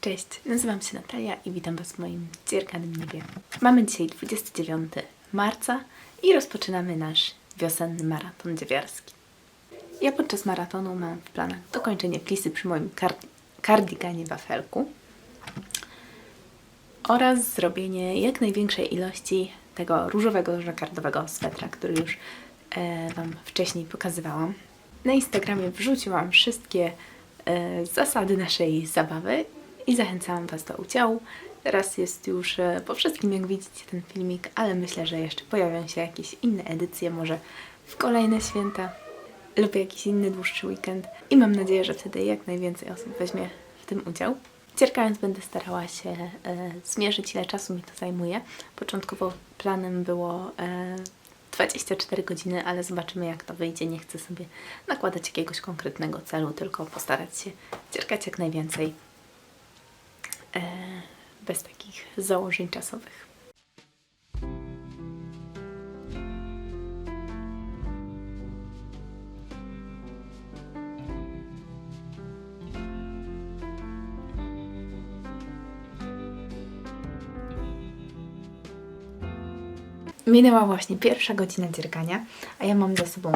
Cześć, nazywam się Natalia i witam Was w moim dzierganym niebie. Mamy dzisiaj 29 marca i rozpoczynamy nasz wiosenny maraton dziewiarski. Ja podczas maratonu mam w planach dokończenie plisy przy moim kar- kardiganie wafelku oraz zrobienie jak największej ilości tego różowego żakardowego swetra, który już e, Wam wcześniej pokazywałam. Na Instagramie wrzuciłam wszystkie e, zasady naszej zabawy i zachęcałam Was do udziału. Teraz jest już e, po wszystkim, jak widzicie, ten filmik, ale myślę, że jeszcze pojawią się jakieś inne edycje, może w kolejne święta lub jakiś inny dłuższy weekend. I mam nadzieję, że wtedy jak najwięcej osób weźmie w tym udział. Cierkając będę starała się e, zmierzyć, ile czasu mi to zajmuje. Początkowo planem było e, 24 godziny, ale zobaczymy jak to wyjdzie. Nie chcę sobie nakładać jakiegoś konkretnego celu, tylko postarać się cierkać jak najwięcej bez takich założeń czasowych. Minęła właśnie pierwsza godzina dziergania, a ja mam za sobą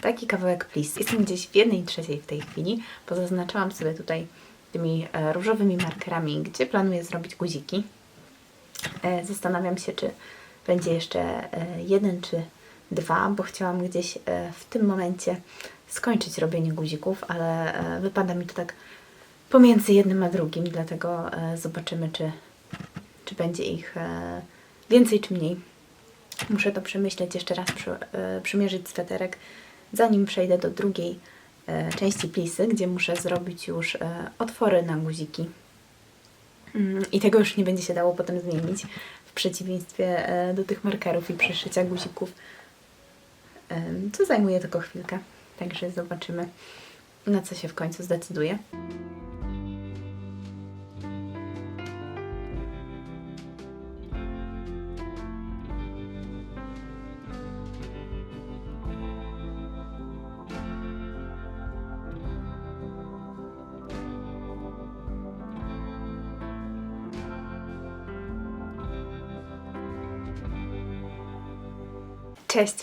taki kawałek plis. Jestem gdzieś w jednej trzeciej w tej chwili, bo zaznaczałam sobie tutaj tymi e, różowymi markerami, gdzie planuję zrobić guziki. E, zastanawiam się, czy będzie jeszcze e, jeden czy dwa, bo chciałam gdzieś w tym momencie skończyć robienie guzików, ale wypada mi to tak pomiędzy jednym a drugim, dlatego zobaczymy, czy, czy będzie ich więcej czy mniej. Muszę to przemyśleć jeszcze raz, przy, przymierzyć sweterek, zanim przejdę do drugiej części plisy, gdzie muszę zrobić już e, otwory na guziki. Mm, I tego już nie będzie się dało potem zmienić, w przeciwieństwie e, do tych markerów i przeszycia guzików, co zajmuje tylko chwilkę. Także zobaczymy, na co się w końcu zdecyduje. Cześć.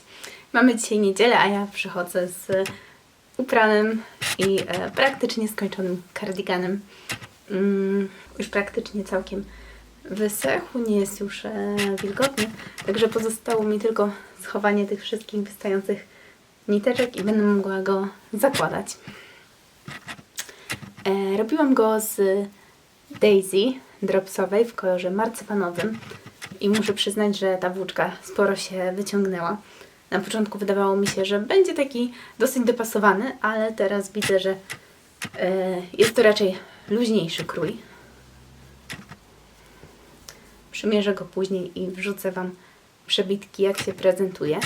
Mamy dzisiaj niedzielę, a ja przychodzę z upranym i e, praktycznie skończonym kardiganem. Mm, już praktycznie całkiem wysechł, nie jest już e, wilgotny, także pozostało mi tylko schowanie tych wszystkich wystających niteczek i będę mogła go zakładać. E, robiłam go z Daisy dropsowej w kolorze marcepanowym i muszę przyznać, że ta włóczka sporo się wyciągnęła. Na początku wydawało mi się, że będzie taki dosyć dopasowany, ale teraz widzę, że e, jest to raczej luźniejszy krój. Przymierzę go później i wrzucę Wam przebitki, jak się prezentuje.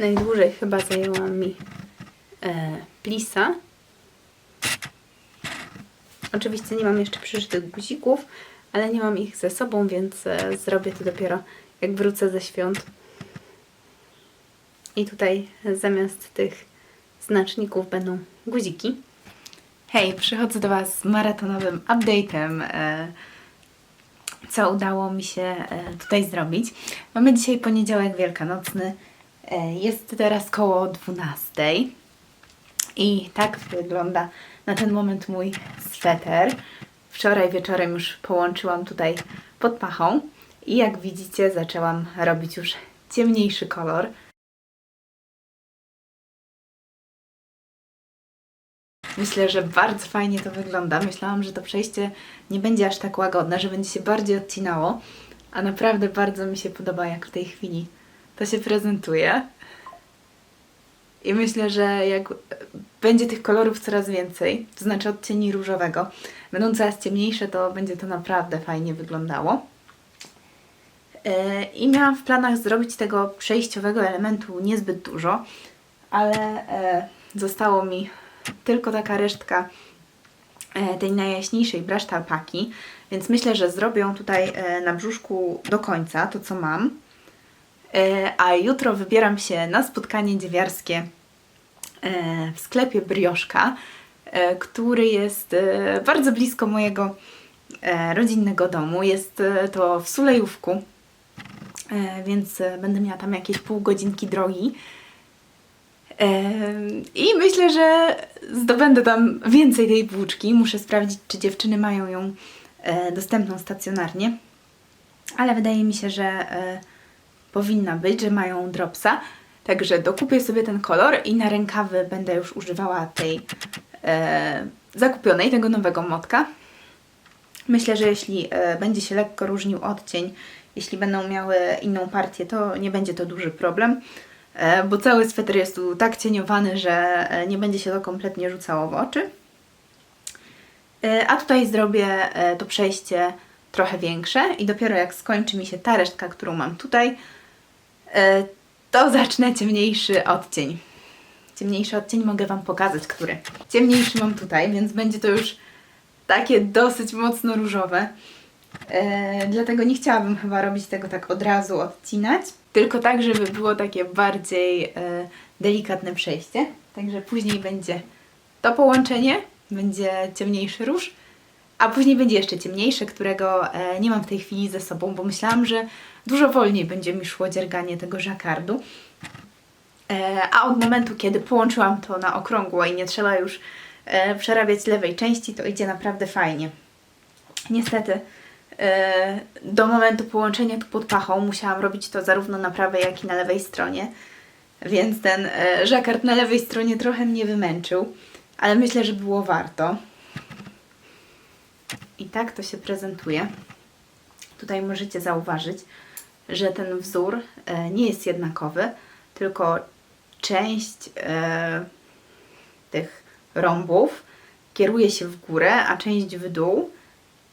Najdłużej chyba zajęła mi e, plisa. Oczywiście nie mam jeszcze przyszytych guzików, ale nie mam ich ze sobą, więc e, zrobię to dopiero jak wrócę ze świąt. I tutaj zamiast tych znaczników będą guziki. Hej, przychodzę do Was z maratonowym update'em, e, co udało mi się e, tutaj zrobić. Mamy dzisiaj poniedziałek wielkanocny. E, Jest teraz koło 12 i tak wygląda na ten moment mój sweter. Wczoraj wieczorem już połączyłam tutaj pod pachą i jak widzicie zaczęłam robić już ciemniejszy kolor. Myślę, że bardzo fajnie to wygląda. Myślałam, że to przejście nie będzie aż tak łagodne, że będzie się bardziej odcinało, a naprawdę bardzo mi się podoba, jak w tej chwili to się prezentuje. I myślę, że jak będzie tych kolorów coraz więcej, to znaczy odcieni różowego, będą coraz ciemniejsze, to będzie to naprawdę fajnie wyglądało. E, I miałam w planach zrobić tego przejściowego elementu niezbyt dużo, ale e, zostało mi tylko taka resztka e, tej najjaśniejszej breszty alpaki, więc myślę, że zrobię tutaj na brzuszku do końca, to co mam. E, A jutro wybieram się na spotkanie dziewiarskie e, w sklepie Brioszka, e, który jest bardzo blisko mojego rodzinnego domu. Jest to w Sulejówku, więc będę miała tam jakieś pół godzinki drogi. I myślę, że zdobędę tam więcej tej włóczki. Muszę sprawdzić, czy dziewczyny mają ją dostępną stacjonarnie. Ale wydaje mi się, że powinna być, że mają dropsa. Także dokupię sobie ten kolor i na rękawy będę już używała tej e, zakupionej, tego nowego motka. Myślę, że jeśli e, będzie się lekko różnił odcień, jeśli będą miały inną partię, to nie będzie to duży problem, e, bo cały sweter jest tu tak cieniowany, że e, nie będzie się to kompletnie rzucało w oczy. E, A tutaj zrobię e, to przejście trochę większe i dopiero jak skończy mi się ta resztka, którą mam tutaj, to zacznę ciemniejszy odcień. Ciemniejszy odcień mogę Wam pokazać, który. Ciemniejszy mam tutaj, więc będzie to już takie dosyć mocno różowe. E, dlatego nie chciałabym chyba robić tego tak od razu odcinać, tylko tak, żeby było takie bardziej e, delikatne przejście. Także później będzie to połączenie, będzie ciemniejszy róż, a później będzie jeszcze ciemniejsze, którego e, nie mam w tej chwili ze sobą, bo myślałam, że dużo wolniej będzie mi szło dzierganie tego żakardu. E, a od momentu, kiedy połączyłam to na okrągło i nie trzeba już e, przerabiać lewej części, to idzie naprawdę fajnie. Niestety do momentu połączenia tu pod pachą musiałam robić to zarówno na prawej, jak i na lewej stronie, więc ten żakard na lewej stronie trochę mnie wymęczył, ale myślę, że było warto. I tak to się prezentuje. Tutaj możecie zauważyć, że ten wzór e, nie jest jednakowy, tylko część e, tych rąbów kieruje się w górę, a część w dół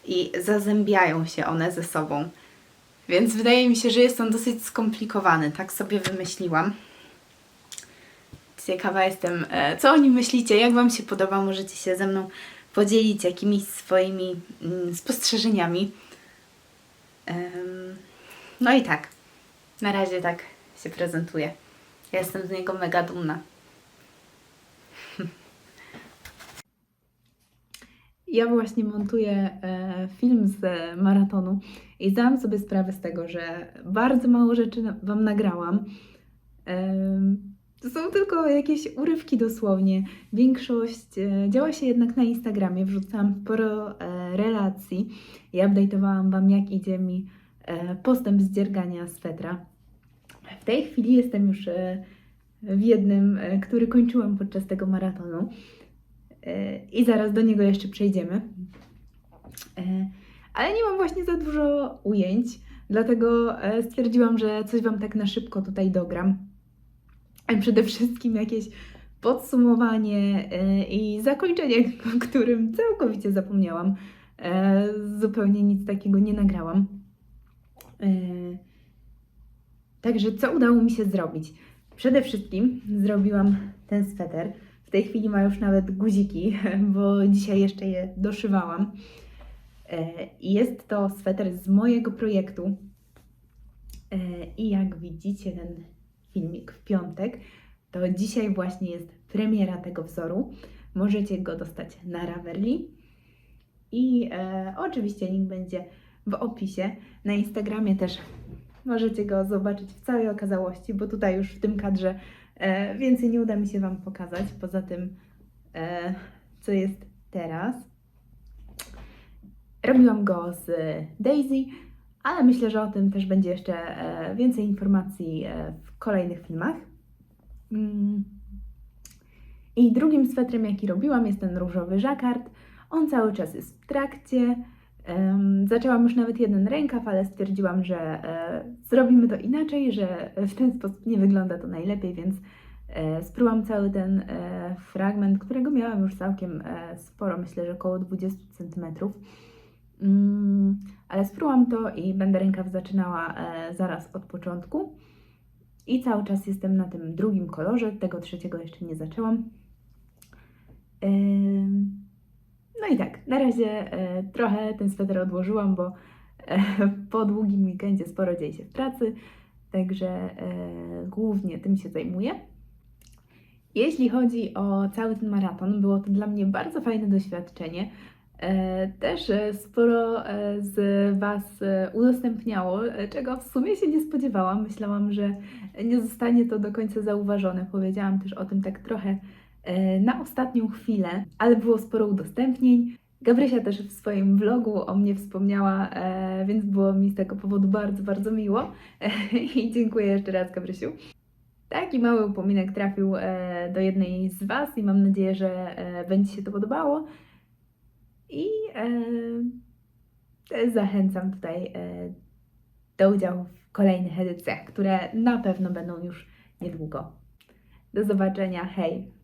i zazębiają się one ze sobą. Więc wydaje mi się, że jest on dosyć skomplikowany. Tak sobie wymyśliłam. Ciekawa jestem, e, co o nim myślicie, jak Wam się podoba. Możecie się ze mną podzielić jakimiś swoimi mm, spostrzeżeniami. No i tak, na razie tak się prezentuje. Ja jestem z niego mega dumna. Ja właśnie montuję e, film z maratonu i zdałam sobie sprawę z tego, że bardzo mało rzeczy Wam nagrałam. To są tylko jakieś urywki dosłownie. Większość e, działa się jednak na Instagramie. Wrzucałam sporo e, relacji i update'owałam Wam, jak idzie mi e, postęp z dziergania swetra. W tej chwili jestem już w jednym, który kończyłam podczas tego maratonu. I zaraz do niego jeszcze przejdziemy. Ale nie mam właśnie za dużo ujęć, dlatego stwierdziłam, że coś Wam tak na szybko tutaj dogram. Przede wszystkim jakieś podsumowanie e, i zakończenie, o którym całkowicie zapomniałam. E, Zupełnie nic takiego nie nagrałam. E, Także co udało mi się zrobić? Przede wszystkim zrobiłam ten sweter. W tej chwili ma już nawet guziki, bo dzisiaj jeszcze je doszywałam. Jest to sweter z mojego projektu. I jak widzicie ten filmik w piątek, to dzisiaj właśnie jest premiera tego wzoru. Możecie go dostać na Ravelli. I e, oczywiście link będzie w opisie. Na Instagramie też możecie go zobaczyć w całej okazałości, bo tutaj już w tym kadrze e, więcej nie uda mi się Wam pokazać, poza tym, e, co jest teraz. Robiłam go z Daisy, ale myślę, że o tym też będzie jeszcze e, więcej informacji e, w kolejnych filmach. Mm. I drugim swetrem, jaki robiłam, jest ten różowy żakard. On cały czas jest w trakcie. Zaczęłam już nawet jeden rękaw, ale stwierdziłam, że e, zrobimy to inaczej, że w ten sposób nie wygląda to najlepiej, więc sprułam cały ten fragment, którego miałam już całkiem sporo, myślę, że około 20 cm. Mm, ale sprułam to i będę rękaw zaczynała e, zaraz od początku. I cały czas jestem na tym drugim kolorze, tego trzeciego jeszcze nie zaczęłam. No i tak, na razie e, trochę ten sweter odłożyłam, bo e, po długim weekendzie sporo dzieje się w pracy, także głównie tym się zajmuję. Jeśli chodzi o cały ten maraton, było to dla mnie bardzo fajne doświadczenie. E, Też e, sporo e, z Was udostępniało, czego w sumie się nie spodziewałam. Myślałam, że nie zostanie to do końca zauważone. Powiedziałam też o tym tak trochę na ostatnią chwilę, ale było sporo udostępnień. Gabrysia też w swoim vlogu o mnie wspomniała, więc było mi z tego powodu bardzo, bardzo miło. I dziękuję jeszcze raz, Gabrysiu. Taki mały upominek trafił do jednej z Was i mam nadzieję, że będzie się to podobało. I e, zachęcam tutaj e, do udziału w kolejnych edycjach, które na pewno będą już niedługo. Do zobaczenia, hej!